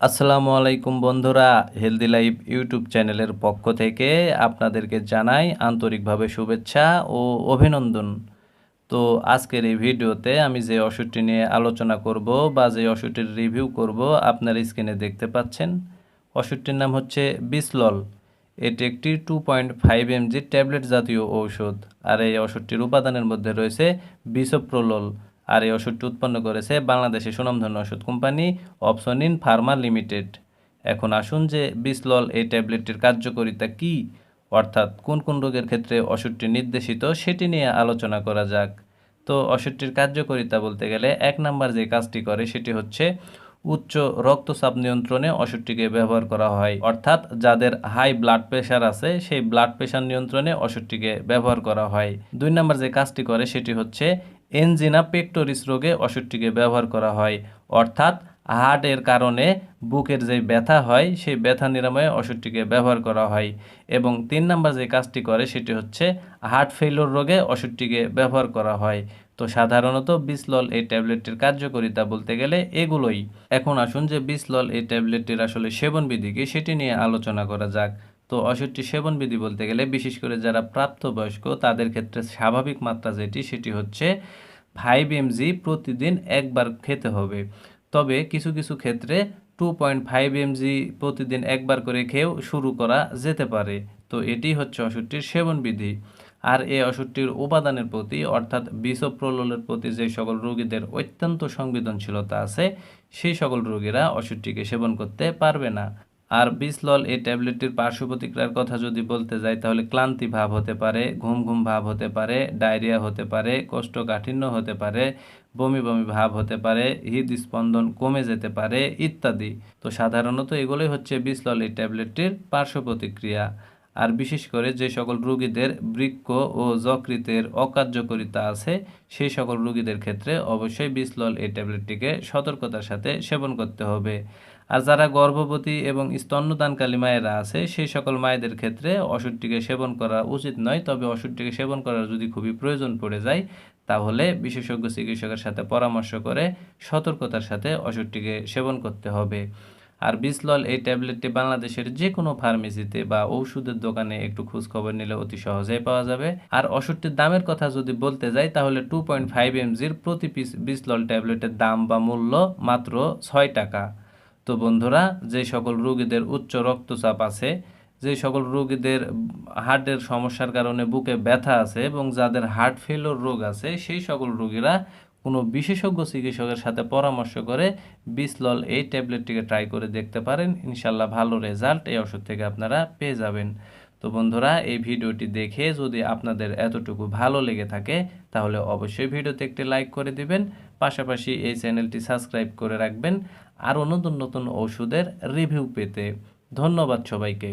আসসালামু আলাইকুম বন্ধুরা হেলদি লাইফ ইউটিউব চ্যানেলের পক্ষ থেকে আপনাদেরকে জানাই আন্তরিকভাবে শুভেচ্ছা ও অভিনন্দন। তো আজকের এই ভিডিওতে আমি যে ওষুধটি নিয়ে আলোচনা করব বা যে ওষুধটির রিভিউ করব আপনার স্ক্রিনে দেখতে পাচ্ছেন, ওষুধটির নাম হচ্ছে বিসলল এটি একটি two point five M G tablet জাতীয় ঔষধ। আর এই ওষুধটির উপাদানের মধ্যে রয়েছে বিসোপ্রোলল আর এই ওষুধটি উৎপন্ন করেছে বাংলাদেশের সুনামধন্য ওষুধ কোম্পানি অপসনিন ফার্মা লিমিটেড। এখন আসুন যে বিসলল এই ট্যাবলেটটির কার্যকারিতা কি, অর্থাৎ কোন কোন রোগের ক্ষেত্রে ওষুধটি নির্দেশিত সেটি নিয়ে আলোচনা করা যাক। তো ওষুধটির কার্যকারিতা বলতে গেলে এক নাম্বার যে কাজটি করে সেটি হচ্ছে উচ্চ রক্তচাপ নিয়ন্ত্রণে ওষুধটিকে ব্যবহার করা হয়, অর্থাৎ যাদের হাই ব্লাড প্রেশার আছে সেই ব্লাড প্রেশার নিয়ন্ত্রণে ওষুধটিকে ব্যবহার করা হয়। দুই নাম্বার যে কাজটি করে সেটি হচ্ছে এনজিনা পেক্টোরিস রোগে ওষুধটিকে ব্যবহার করা হয়। অর্থাৎ হার্টের কারণে বুকের যে ব্যথা হয়, সেই ব্যথা নিরাময়ে ওষুধটিকে ব্যবহার করা হয় এবং তিন নাম্বার যে কাজটি করে, সেটি হচ্ছে হার্ট ফেইলোর রোগে ওষুধটিকে ব্যবহার করা হয়। তো সাধারণত বিসলল এই ট্যাবলেটটির কার্যকারিতা বলতে গেলে এগুলোই। এখন আসুন যে বিসলল এই ট্যাবলেটটির আসলে সেবনবিধি কি, সেটি নিয়ে আলোচনা করা যাক। তো ওষুধটি সেবনবিধি বলতে গেলে বিশেষ করে যারা প্রাপ্তবয়স্ক, তাদের ক্ষেত্রে স্বাভাবিক মাত্রা যেটি, সেটি হচ্ছে ফাইভ এমজি প্রতিদিন একবার খেতে হবে। তবে কিছু কিছু ক্ষেত্রে টু পয়েন্ট ফাইভ এমজি প্রতিদিন একবার করে খেয়েও শুরু করা যেতে পারে। তো এটি হচ্ছে ওষুধটির সেবনবিধি আর এই ওষুধটির উপাদানের প্রতি, অর্থাৎ বিষপ্রলোলের প্রতি যে সকল রোগীদের অত্যন্ত সংবেদনশীলতা আছে, সেই সকল রোগীরা ওষুধটিকে সেবন করতে পারবে না। আর বিসলল এই ট্যাবলেটটির পার্শ্ব প্রতিক্রিয়ার কথা যদি বলতে যাই, তাহলে ক্লান্তি ভাব হতে পারে, ঘুম ঘুম ভাব হতে পারে, ডায়রিয়া হতে পারে, কোষ্ঠকাঠিন্য হতে পারে, বমি বমি ভাব হতে পারে, হৃদস্পন্দন কমে যেতে পারে ইত্যাদি। তো সাধারণত এগুলোই হচ্ছে বিসলল এই ট্যাবলেটটির পার্শ্ব প্রতিক্রিয়া। আর বিশেষ করে যে সকল রোগীদের বৃক্ক ও যকৃতের অকার্যকরিতা আছে সেই সকল রোগীদের ক্ষেত্রে অবশ্যই বিসলল এই ট্যাবলেটটিকে সতর্কতার সাথে সেবন করতে হবে। আর যারা গর্ভবতী এবং স্তন্যদানকালী মায়েরা আছে সেই সকল মায়েদের ক্ষেত্রে ওষুধটিকে সেবন করা উচিত নয়। তবে ওষুধটিকে সেবন করার যদি খুবই প্রয়োজন পড়ে যায়, তাহলে বিশেষজ্ঞ চিকিৎসকের সাথে পরামর্শ করে সতর্কতার সাথে ওষুধটিকে সেবন করতে হবে। আর বিসলল এই ট্যাবলেটটি বাংলাদেশের যে কোনো ফার্মেসিতে বা ঔষধের দোকানে একটু খোঁজ খবর নিলে অতি সহজেই পাওয়া যাবে। আর ওষুধটির দামের কথা যদি বলতে যাই, তাহলে টু পয়েন্ট ফাইভ এমজির প্রতি পিস বিসলল ট্যাবলেটের দাম বা মূল্য মাত্র ছয় টাকা। তো বন্ধুরা, যে সকল রোগীদের উচ্চ রক্তচাপ আছে, যে সকল রোগীদের হার্টের সমস্যার কারণে বুকে ব্যথা আছে এবং যাদের হার্ট ফেলোর রোগ আছে, সেই সকল রোগীরা কোনো বিশেষজ্ঞ চিকিৎসকের সাথে পরামর্শ করে বিসলল এই ট্যাবলেটটিকে ট্রাই করে দেখতে পারেন। ইনশাল্লাহ ভালো রেজাল্ট এই ওষুধ থেকে আপনারা পেয়ে যাবেন। তো বন্ধুরা, এই ভিডিওটি দেখে যদি আপনাদের এতটুকু ভালো লেগে থাকে, তাহলে অবশ্যই ভিডিওতে একটি লাইক করে দিবেন। পাশাপাশি এই চ্যানেলটি সাবস্ক্রাইব করে রাখবেন। আরও নতুন নতুন ওষুধের রিভিউ পেতে। ধন্যবাদ সবাইকে।